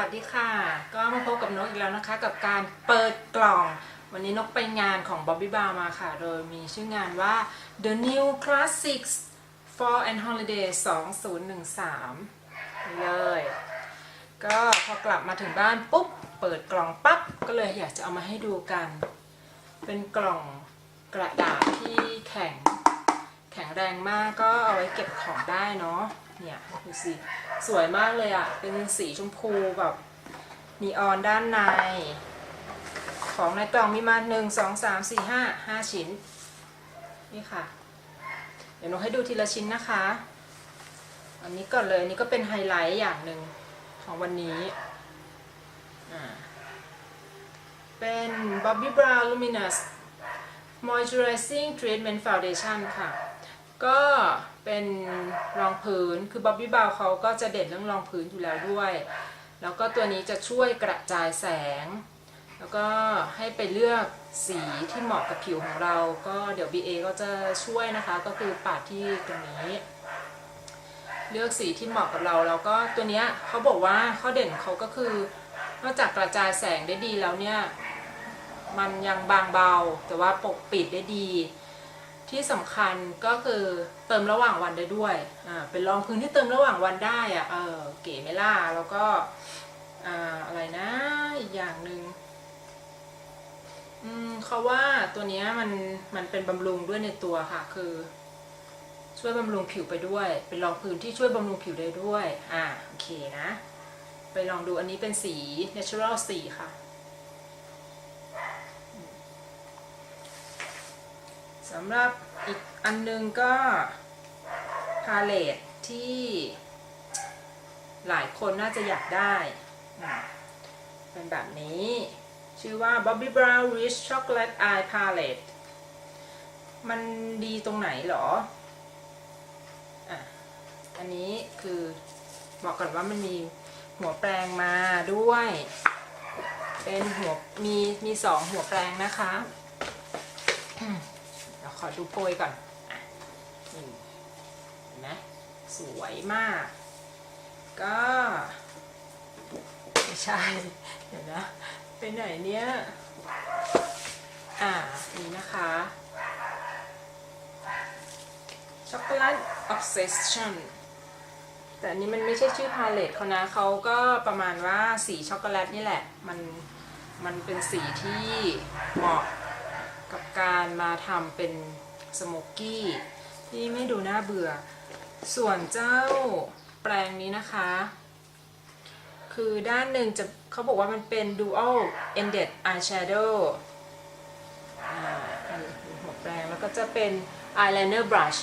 วัสดีค่ะ ก็มาพบกับนกอีกแล้วนะคะ กับการเปิดกล่อง วันนี้นกไปงานของ Bobby Bar มาค่ะ โดยมีชื่องานว่า The New Classics Fall and Holiday 2013 เลย ก็พอกลับมาถึงบ้านปุ๊บ เปิดกล่องปั๊บ ก็เลยอยากจะเอามาให้ดูกัน เป็นกล่องกระดาษที่แข็ง แข็งแรงมากก็เอาไว้เก็บของได้เนาะ เนี่ยดูสิสวยมากเลยอะ่ะ เป็นสีชมพูแบบนีออนด้านใน ของในกล่องมีมาหนึ่งสองสามสี่ห้าห้าชิ้น นี่ค่ะ เดี๋ยวหนูให้ดูทีละชิ้นนะคะ อันนี้ก่อนเลย อันนี่ก็เป็นไฮไลท์อย่างหนึ่งของวันนี้อ่าเป็น Bobbi Brown Luminous Moisturizing Treatment Foundation ค่ะ ก็ เป็นรองพื้นคือ Bobbi Brown เขาก็จะเด่นเรื่องรองพื้นอยู่แล้วด้วย แล้วก็ตัวนี้จะช่วยกระจายแสง แล้วก็ให้ไปเลือกสีที่เหมาะกับผิวของเรา ก็เดี๋ยว BA ก็จะช่วยนะคะ ก็คือปาดที่ตรงนี้ เลือกสีที่เหมาะกับเรา แล้วก็ตัวนี้เขาบอกว่าข้อเด่นเขาก็คือนอกจากกระจายแสงได้ดีแล้วเนี่ย มันยังบางเบา แต่ว่าปกปิดได้ดี ที่สำคัญก็คือเติมระหว่างวันได้ด้วยอ่าเป็นรองพื้นที่เติมระหว่างวันได้อะเออเก๋ไหมล่ะแล้วก็อ่าอะไรนะอีกอย่างหนึ่งอืมเขาว่าตัวนี้มันมันเป็นบำรุงด้วยในตัวค่ะคือ ช่วยบำรุงผิวไปด้วย เป็นรองพื้นที่ช่วยบำรุงผิวได้ด้วย อ่าโอเคนะ ไปลองดูอันนี้เป็นสี natural สีค่ะ สำหรับอีกอันนึงก็พาเลตที่หลายคนน่าจะอยากได้ เป็นแบบนี้ ชื่อว่า Bobbi Brown Rich Chocolate Eye Palette มันดีตรงไหนหรออะอันนี้คือบอกก่อนว่ามันมีหัวแปรงมาด้วย เป็นหัวมีมีสองหัวแปรงนะคะ เดี๋ยวขอดูโพยก่อนอะนี่เห็นไหมสวยมาก ก็ไม่ใช่ เดี๋ยวนะไปไหนเนี้ยอ่านี่นะคะช็อกโกแลต obsession แต่อันนี้มันไม่ใช่ชื่อพาเลตเขานะเขาก็ประมาณว่าสีช็อกโกแลตนี่แหละ มันมันเป็นสีที่เหมาะ กับการมาทำเป็นสโมกกี้ที่ไม่ดูน่าเบื่อ ส่วนเจ้าแปรงนี้นะคะ คือด้านหนึ่งจะเขาบอกว่ามันเป็น dual ended eyeshadow อ่าอันนี้หัวแปรงแล้วก็จะเป็น eyeliner brush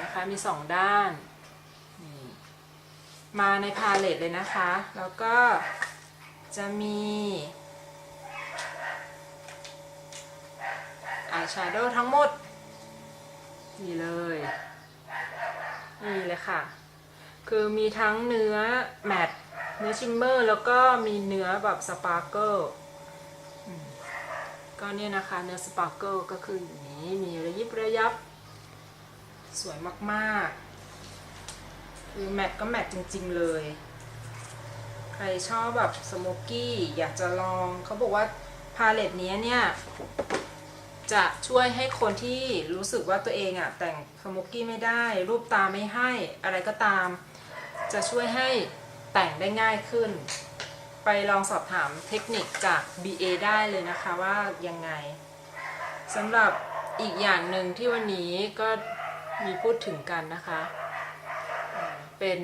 นะคะมีสองด้าน มาในพาเลตเลยนะคะ แล้วก็จะมี อายแชโดว์ทั้งหมด นี่เลย นี่เลยค่ะ คือมีทั้งเนื้อแมตเนื้อชิมเมอร์แล้วก็มีเนื้อแบบสปาร์เกิลอืมก็เนี่ยนะคะเนื้อสปาร์เกิลก็คืออย่างนี้มีระยิบระยับ สวยมากๆ คือแมตก็แมตจริง ๆ เลย ใครชอบแบบสโมกกี้อยากจะลองเขาบอกว่าพาเลตนี้เนี่ย จะช่วยให้คนที่รู้สึกว่าตัวเองอะแต่งสโมกกี้ไม่ได้ รูปตาไม่ให้อะไรก็ตาม จะช่วยให้แต่งได้ง่ายขึ้น ไปลองสอบถามเทคนิคจาก BA ได้เลยนะคะว่ายังไงสำหรับอีกอย่างหนึ่งที่วันนี้ก็มีพูดถึงกันนะคะ เป็น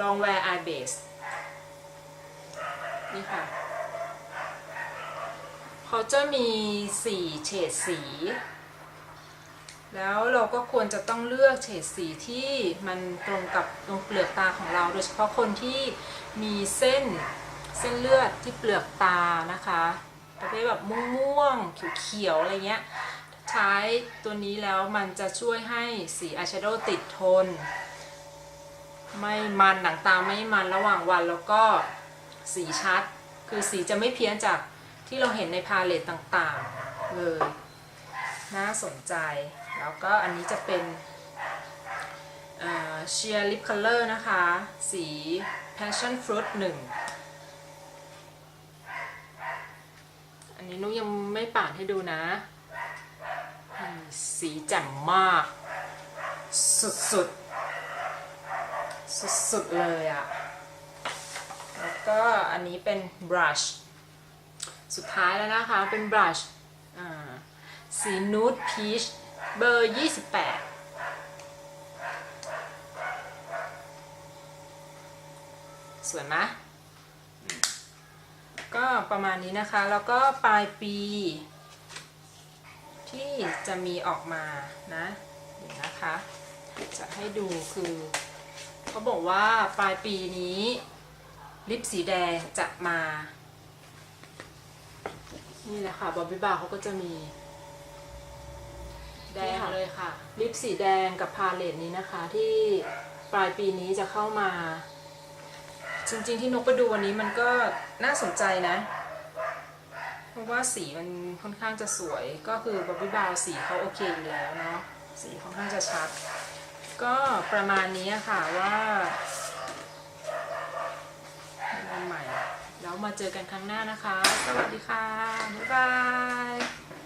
ลองแวร์ eye base นี่ค่ะ เขาจะมีสี่เฉดสี แล้วเราก็ควรจะต้องเลือกเฉดสีที่มันตรงกับตรงเปลือกตาของเรา โดยเฉพาะคนที่มีเส้นเส้นเลือดที่เปลือกตานะคะประเภทแบบม่วงๆเขียวๆอะไรเงี้ย ใช้ตัวนี้แล้วมันจะช่วยให้สีอายแชโดว์ติดทน ไม่มันหนังตาไม่มันระหว่างวันแล้วก็สีชัด คือสีจะไม่เพี้ยนจาก ที่เราเห็นในพาเลตต่างๆเลยน่าสนใจ แล้วก็อันนี้จะเป็นเชียร์ลิปคัลเลอร์นะคะ สี passion fruit 1 อันนี้นุกยังไม่ป่านให้ดูนะ สีแจ่มมาก สุดสุดสุดสุดๆเลยอะ่ะ แล้วก็อันนี้เป็นบรัช สุดท้ายแล้วนะคะ เป็นบรัชสีนูดพีชเบอร์ 28สวยไหมอืมก็ประมาณนี้นะคะ แล้วก็ปลายปี ที่จะมีออกมานะเดี๋ยวนะคะ จะให้ดูคือเขาบอกว่าปลายปีนี้ ลิปสีแดงจะมา นี่แหละค่ะบอบบี้บาร์เขาก็จะมี แดงเลยค่ะ ลิปสีแดงกับพาเลตนี้นะคะ ที่ปลายปีนี้จะเข้ามา จริงๆที่นกไปดูวันนี้มันก็น่าสนใจนะ เพราะว่าสีมันค่อนข้างจะสวยก็คือบอบบี้บาวสีเขาโอเคอยู่แล้วเนาะสีค่อนข้างจะชัด ก็ประมาณนี้ค่ะว่าใหม่ๆ แล้วมาเจอกันครั้งหน้านะคะ สวัสดีค่ะ บ๊ายบาย